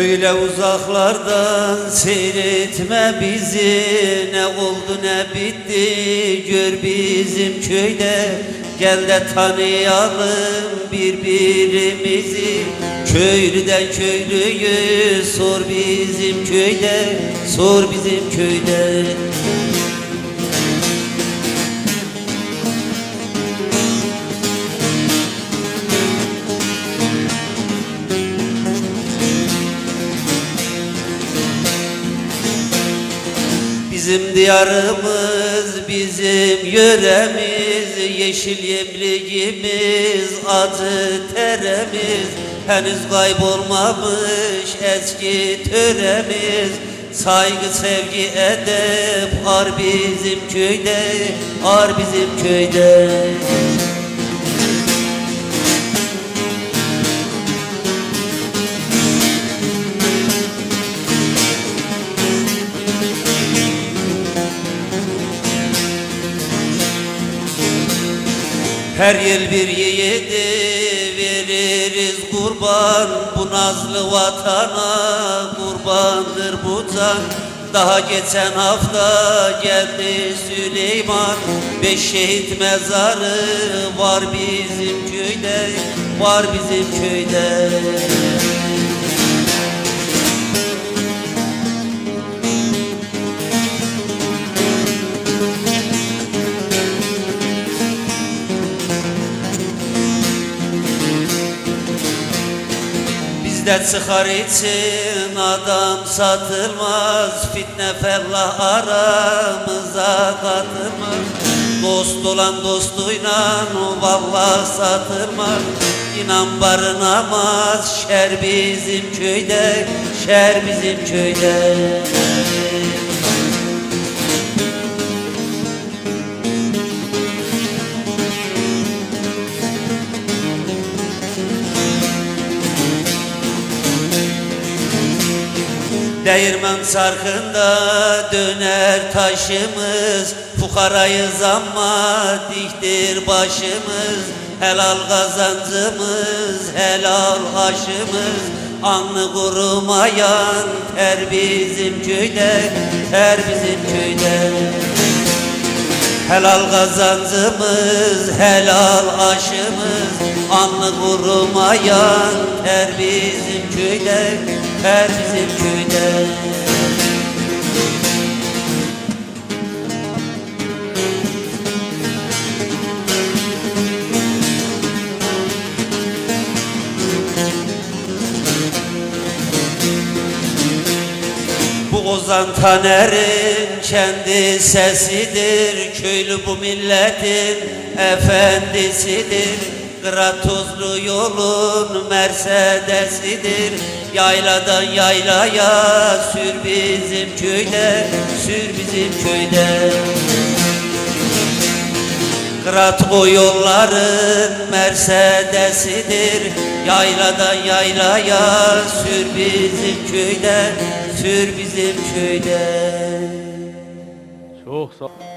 Öyle uzaklardan seyretme bizi. Ne oldu ne bitti? Gör bizim köyde. Gel de tanıyalım birbirimizi. Köylüden köylüyü sor bizim köyde. Sor bizim köyde Bizim diyarımız, bizim yöremiz, yeşil yemliğimiz, acı teremiz, henüz kaybolmamış eski töremiz. Saygı, sevgi, edep ar bizim köyde, ar bizim köyde. Her yıl bir yiğidi veririz kurban. Bu nazlı vatana kurbandır bu can. Daha geçen hafta geldi Süleyman. Beş şehit mezarı var bizim köyde Var bizim köyde Bizde çıkar için adam satılmaz. Fitne fellah aramıza katılmaz. Dost olan dostuyla vallahi satılmaz. İnan barınamaz şer bizim köyde Şer bizim köyde Değirmen sarkında döner taşımız Fukarayız ama diktir başımız. Helal kazancımız, helal aşımız Anlı kurumayan ter bizim köyde Ter bizim köyde. Helal kazancımız, helal aşımız Anlı kurumayan ter bizim köyde Ter bizim köyde Ozan Taner'in kendi sesidir Köylü bu milletin efendisidir. Gratozlu yolun Mercedes'idir. Yayladan yaylaya sür bizim köyde Sür bizim köyde. Kırat o yolların Mercedes'idir. Yayladan yaylaya sür bizim köyde Sür bizim köyde Çok sağ